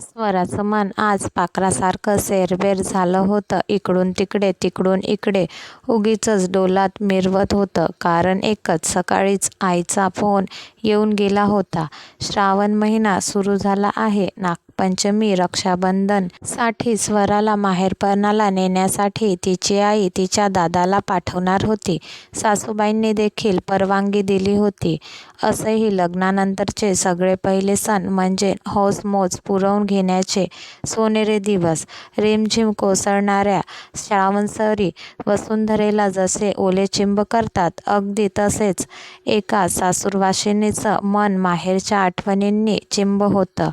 स्वराचं मन आज पाखरासारखं सेरबेर झालं होतं. इकडून तिकडे, तिकडून इकडे उगीच डोलात मिरवत होतं. कारण एकच. सकाळीच आईचा फोन येऊन गेला होता. श्रावण महिना सुरू झाला आहे. नाग नागपंचमी, रक्षाबंधनसाठी स्वराला माहेरपणाला नेण्यासाठी तिची आई तिच्या दादाला पाठवणार होती. सासूबाईंनी देखील परवानगी दिली होती. असंही लग्नानंतरचे सगळे पहिले सण म्हणजे हौस-मौज पुरवून घेण्याचे सोनेरे दिवस. रिमझिम कोसळणाऱ्या श्रावणसरी वसुंधरेला जसे ओले चिंब करतात, अगदी तसेच एका सासूरवाशिनीचं मन माहेरच्या आठवणींनी चिंब होतं.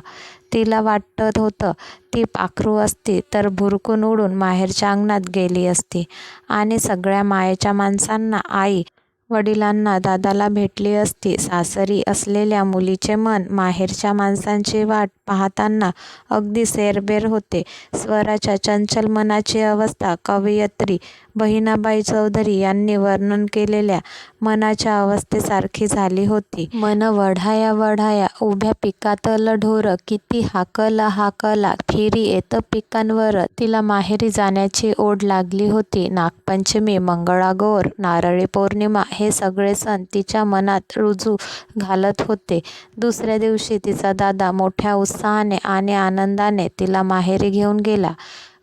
तिला वाटत होतं. ती पाखरू असती तर भुरकून उडून माहेरच्या अंगणात गेली असती. आणि सगळ्या मायेच्या माणसांना, आई, वडिलांना, दादाला भेटली असती. सासरी असलेल्या मुलीचे मन माहेरच्या माणसांची वाट पाहताना अगदी सेरबेर होते. स्वराच्या चंचल मनाची अवस्था कवयित्री बहिणाबाई चौधरी यांनी वर्णन केलेल्या मनाच्या अवस्थेसारखी झाली होती. मन वढाया वढाया उभ्या पिकातलं ढोर किती हाकला हाकला फिरी येतं पिकांवर. तिला माहेरी जाण्याची ओढ लागली होती. नागपंचमी, मंगळागौर, नारळी पौर्णिमा हे सगळे सण तिच्या मनात रुजू घालत होते. दुसऱ्या दिवशी तिचा दादा मोठ्या उत्साहाने आणि आनंदाने तिला माहेरी घेऊन गेला.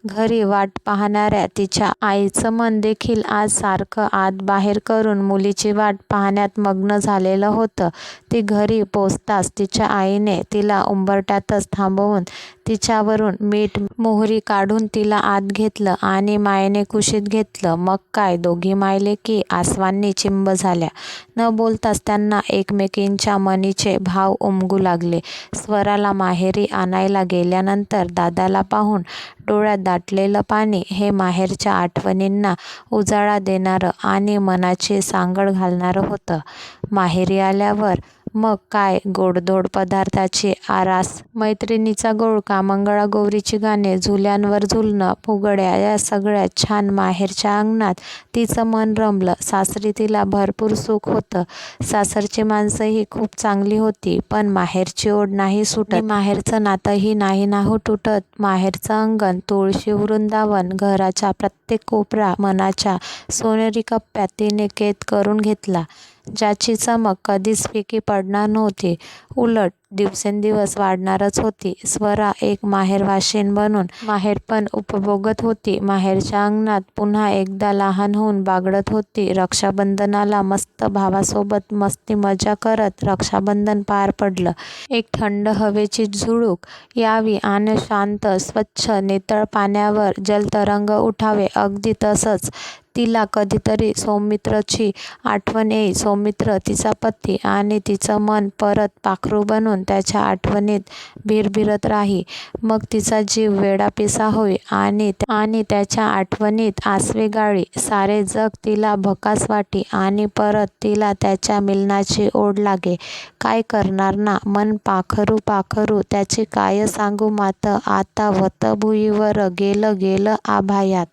घरी वाट पाहणाऱ्या तिच्या आईचं मन देखील आज सारखं आत-बाहेर करून मुलीची वाट पाहण्यात मग्न झालेलं होतं. ती घरी पोचताच तिच्या आईने तिला उंबरट्यातच थांबवून तिच्यावरून मीठ मोहरी काढून तिला आत घेतलं आणि मायेने कुशीत घेतलं. मग काय दोघी मायले की आसवांनी चिंब झाल्या. न बोलताच त्यांना एकमेकींच्या मनीचे भाव उमगू लागले. स्वराला माहेरी आणायला गेल्यानंतर दादाला पाहून डोळ्यात दाटलेलं पाणी हे माहेरच्या आठवणींना उजाळा देणारं आणि मनाची सांगड घालणारं होतं. माहेरी आल्यावर मग काय गोडधोड पदार्थाचे आरास, मैत्रिणीचा गोळका मंगळागौरीची गाणे झुल्यांवर झुलणं, फुगड्या या सगळ्यात छान माहेरच्या अंगणात तिचं मन रमलं. सासरी तिला भरपूर सुख होतं. सासरची माणसंही खूप चांगली होती. पण माहेरची ओढ नाही सुटत. माहेरचं नातंही नाही नाहू तुटत. माहेरचं अंगण, तुळशी वृंदावन, घराच्या प्रत्येक कोपरा मनाच्या सोनेरी कप्प्यात तिने कैद करून घेतला. ज्याची चमक कधीच फिकी पडणार नव्हती, उलट दिवसेंदिवस वाढणारच होती. स्वरा एक माहेरवाशीण बनून माहेरपण उपभोगत होती. माहेरच्या अंगणात पुन्हा एकदा लहान होऊन बागडत होती. रक्षाबंधनाला मस्त भावासोबत मस्ती-मजा करत रक्षाबंधन पार पडलं. एक थंड हवेची झुळूक यावी आणि शांत, स्वच्छ, नितळ पाण्यावर जलतरंग उठावे, अगदी तसंच तिला कधीतरी सौमित्रची आठवण येई. सौमित्र तिचा पती आणि तिचं मन परत पाखरू बनून त्याच्या आठवणीत भिरभिरत राही. मग तिचा जीव वेडापिसा होई आणि आणि त्याच्या आठवणीत आसवे गाळी. सारे जग तिला भकास वाटी आणि परत तिला त्याच्या मिलनाची ओढ लागे. काय करणार ना, मन पाखरू पाखरू. त्याची काय सांगू मात आता वतभुईवर गेलं गेलं आभायात.